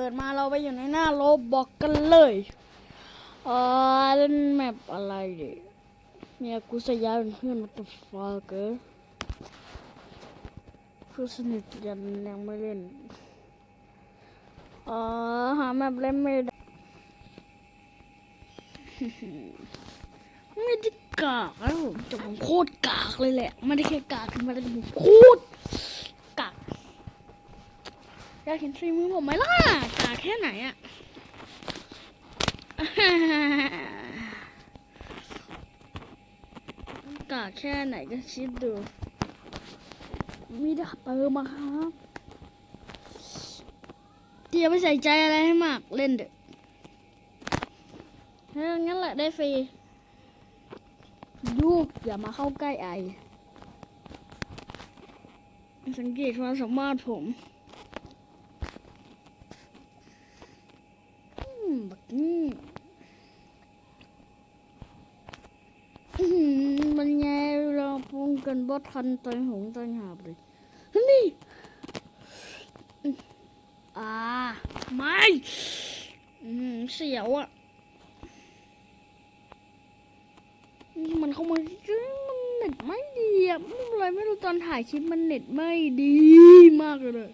ปิดมาเราไปอยู่ในหน้าโลบอกกันเลยอ่าเล่นแมปอะไรดิเมียกูสยามเป็นเพื่อนมาตฟาเกอร์เพื่อสนิทกันยังไม่เล่นอ่าหาแมปเล่นไม่ได้ไม่ได้กากนะผมแต่ผมโคตรกากเลยแหละ ไม่ได้แค่กากขึ้นมาแต่ผมโคตรกาก อยากเห็นฝีมือผมไหมล่ะกากแค่ไหนอะกาแค่ไหนก็คิดดู มีดาบเติมมาครับเดี๋ยวไม่ใส่ใจอะไรให้มากเล่นเถอะเองั้นแหละได้ฟรียูอย่ามาเข้าใกล้ไอ สังเกตความสามารถผมอืมแบบนี้อื้อหือมันไงเราป้อง กันบอสทันตอยหงตอยหาบเลยนี่อ่าไม่เสียวอะมันเข้ามาเอ้ยมันเน็ตไม่ดีอะไม่อะไรไม่รู้ตอนถ่ายคลิปมันเน็ตไม่ดีมากเลย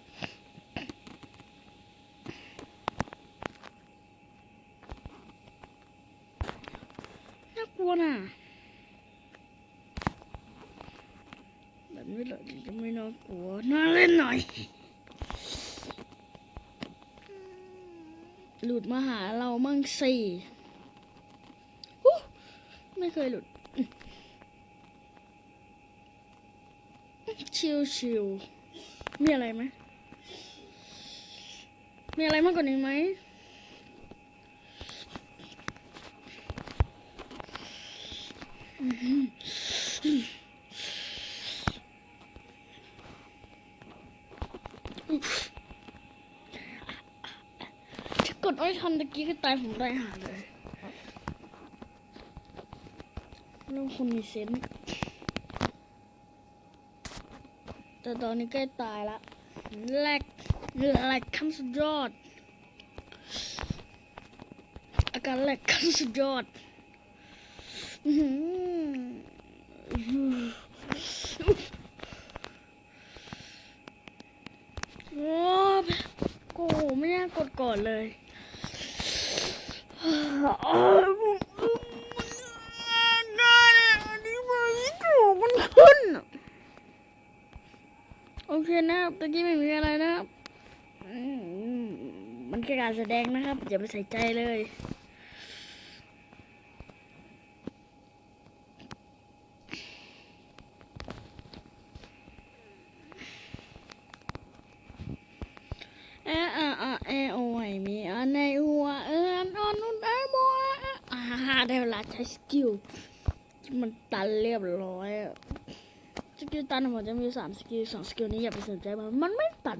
น่ากลัวน่ะแบบนี้เหรอถึงจะไม่น่ากลัวน่าเล่น หน่อยหลุดมาหาเรามั่งสี่ไม่เคยหลุด ชิวชิวๆมีอะไรไหม มีอะไรมากกว่านี้ไหม ถ้ากดไม่ทันตะกี้ก็ตายผมได้หาเลยเรื่องคนมีเซนส์แต่ตอนนี้ใกล้ตายละแหลกแหลกขั้นสุดยอด อาการแหลกขั้นสุดยอดอืหือโอ้โหไม่น่ากดก่อนเลยอันนี้มันถูกมันขึ้น โอเคนะครับตะกี้ไม่มีอะไรนะครับอืมมันแค่การแสดงนะครับ อย่าไปใส่ใจเลย เอะอะอะเอะโอ้ยมีอันในหัวเอออันอ่อนนุ่นได้บัวอ่าได้เวลาใช้สกิลที่มันตันเรียบร้อยสกิลตันของผมจะมีสามสกิลสองสกิลนี้อย่าไปสนใจมันมันไม่ตัน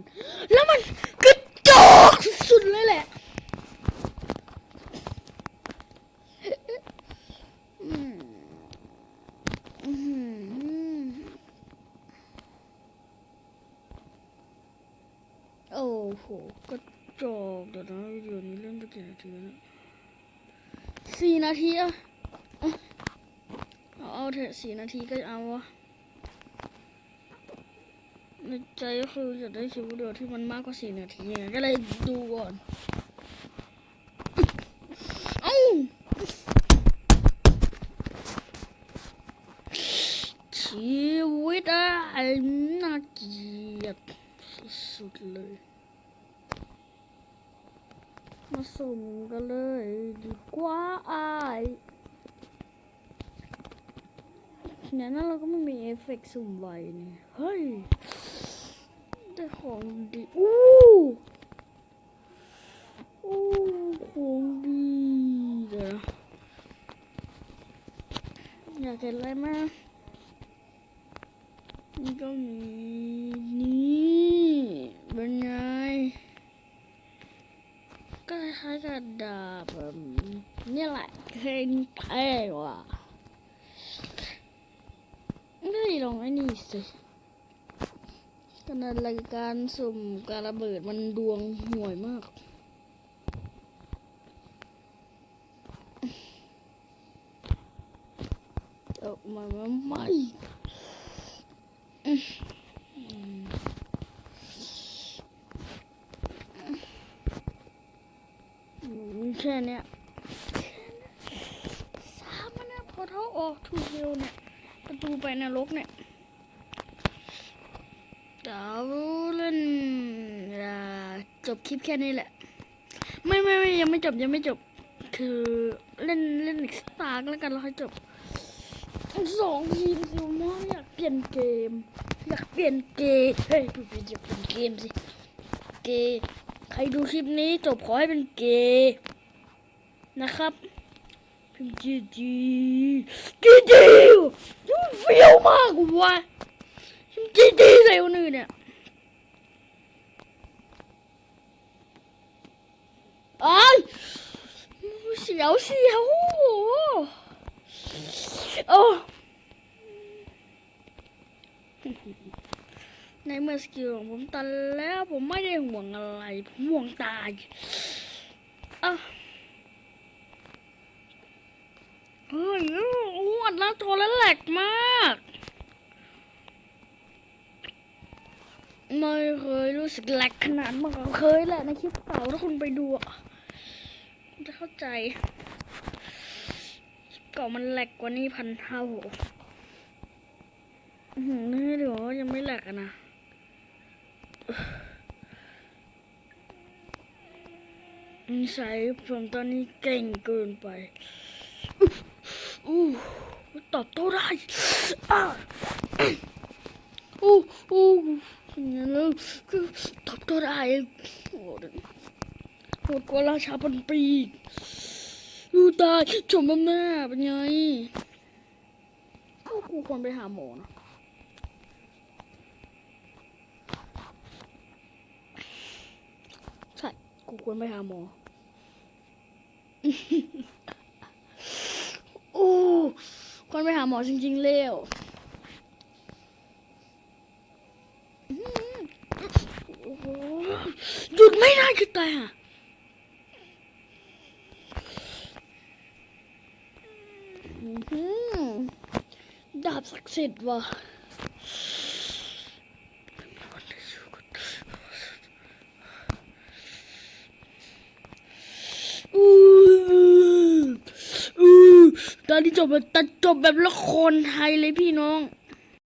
แล้วมันกระจอกสุดๆเลยแหละโอ้โหกระจอกเดี๋ยวนะเดี๋ยวนี้เล่นไปกี่นาทีแล้วเนี่ยสี่นาทีอะ เอาเถอะสี่นาทีก็เอาวะในใจก็คืออยากได้คลิปวิดีโอที่มันมากกว่าสี่นาทีไงก็เลยดูก่อนเอ้าชีวิตอะไอ้น่าเกลียดสุดเลยมาสุ่มกันเลยดีกว่าไอ้าย เนี่ยนั่นเราก็ไม่มีเอฟเฟกต์สุ่มไวนี่เฮ้ยได้ของดีอู้อู้ของดีเดี๋ยวอยากเห็นอะไรไหมนี่ก็มีนี่เป็นไงก็คล้ายๆกับดาบแบบนี่แหละเท่เท่ว่ะ ลองไอ้นี่สิขนาดรายการสุ่มการระเบิดมันดวงห่วยมาก ออกมาไม่มีแค่เนี้ยสามมันนะพอเท้าออกทุกเร็วเนี่ย ประตูไปนรกเนี่ยเดี๋ยวเล่นจบคลิปแค่นี้แหละ ไม่ไม่ไม่ยังไม่จบยังไม่จบ คือเล่นเล่นอีกสตาร์กแล้วกันแล้วค่อยจบสองทีมสิวมาอยากเปลี่ยนเกม อยากเปลี่ยนเกมเฮ้ยพูดผิดอยาเปลี่ยนเกมสิเกใครดูคลิปนี้จบขอให้เป็นเกนะครับ พิมพ์จีจีจีจียูเฟี้ยวมากว่ะพิมพ์จีจีใส่คนอื่นเนี่ยไอ้ายเสียวเสียวโอ้โหโอ้ในเมื่อสกิลของผมตันแล้วผมไม่ได้ห่วงอะไร ผมห่วงตายอะ เฮ้ยอ้วนแล้วโทรแล้วแหลกมาก ไม่เคยรู้สึกแหลกขนาดมื่อก่อนเคยแหละในคลิปเก่าถ้าคุณไปดูอะคุณจะเข้าใจเก่ามันแหลกกว่านี้พันเท่าหือนี่เดี๋ยวยังไม่แหลกนะนิสัยผมตอนนี้เก่งเกินไป ตอบโต้ได้อะอู้อู้อย่างนั้นแล้วคือตอบโต้ได้โหดโหดกว่าราชาพันปีดูตายชมบ้าหน้าเป็นไงก็กูควรไปหาหมอนะใช่กูควรไปหาหมอ โอ้ควร ไปหาหมอจริงๆเร็วอื้อหือโอ้โหหยุดไม่ได้จะตายอะอื้อหือดาบศักดิ์สิทธิ์ว่ะอู้อู้ ตอนนี้จบแบบตัดจบแบบละครไทยเลยพี่น้อง